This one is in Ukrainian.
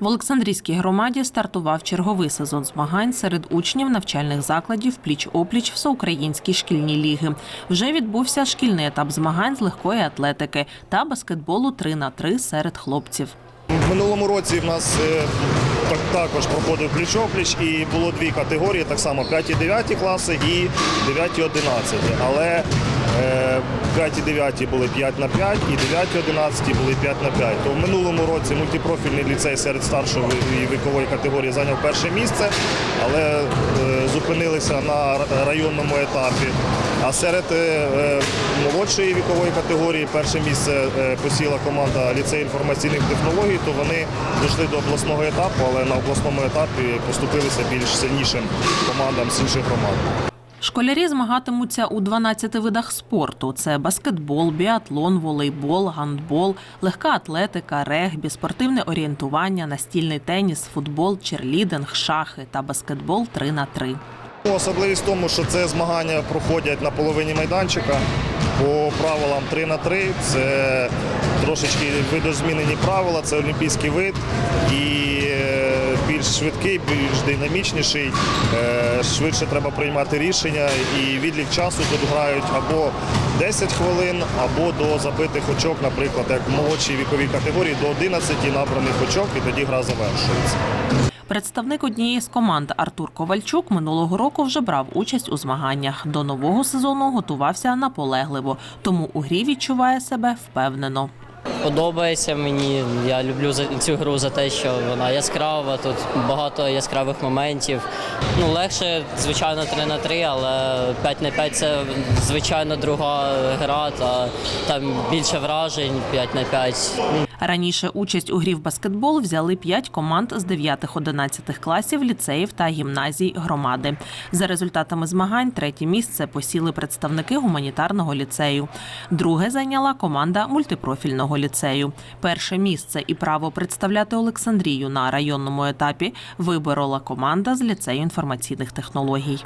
В Олександрійській громаді стартував черговий сезон змагань серед учнів навчальних закладів пліч-опліч всеукраїнській шкільній ліги. Вже відбувся шкільний етап змагань з легкої атлетики та баскетболу 3 на 3 серед хлопців. В минулому році в нас е, також проходив пліч-опліч і було дві категорії, так само 5 і 9 класи і 9 і 11. Але 5 і 9 були 5 на 5 і 9 і 11 були 5 на 5. То в минулому році мультипрофільний ліцей серед старшої вікової категорії зайняв перше місце, але е, зупинилися на районному етапі. А серед е, е, молодшої вікової категорії перше місце е, посіла команда ліцей інформаційних технологій, то вони дійшли до обласного етапу, але на обласному етапі поступилися більш сильнішим командам з інших громад. Школярі змагатимуться у 12 видах спорту: це баскетбол, біатлон, волейбол, гандбол, легка атлетика, регбі, спортивне орієнтування, настільний теніс, футбол, черлідинг, шахи та баскетбол 3 на 3 Особливість в тому, що це змагання проходять на половині майданчика. По правилам 3 на 3 Це трошечки видозмінені правила, це олімпійський вид. І більш швидкий, більш динамічніший. Е, Швидше треба приймати рішення і відлік часу тут грають або 10 хвилин, або до забитих очок, наприклад, як в молодшій віковій категорії, до 11 набраних очок, і тоді гра завершується. Представник однієї з команд Артур Ковальчук минулого року вже брав участь у змаганнях. До нового сезону готувався наполегливо, тому у грі відчуває себе впевнено. Подобається мені. Я люблю цю гру за те, що вона яскрава, тут багато яскравих моментів. Ну, легше, звичайно, 3 на 3, але 5 на 5 це звичайно друга гра, та там більше вражень 5 на 5. Раніше участь у грі в баскетбол взяли п'ять команд з 9-11 класів ліцеїв та гімназій громади. За результатами змагань третє місце посіли представники гуманітарного ліцею. Друге зайняла команда мультипрофільного ліцею. Перше місце і право представляти Олександрію на районному етапі виборола команда з ліцею інформаційних технологій.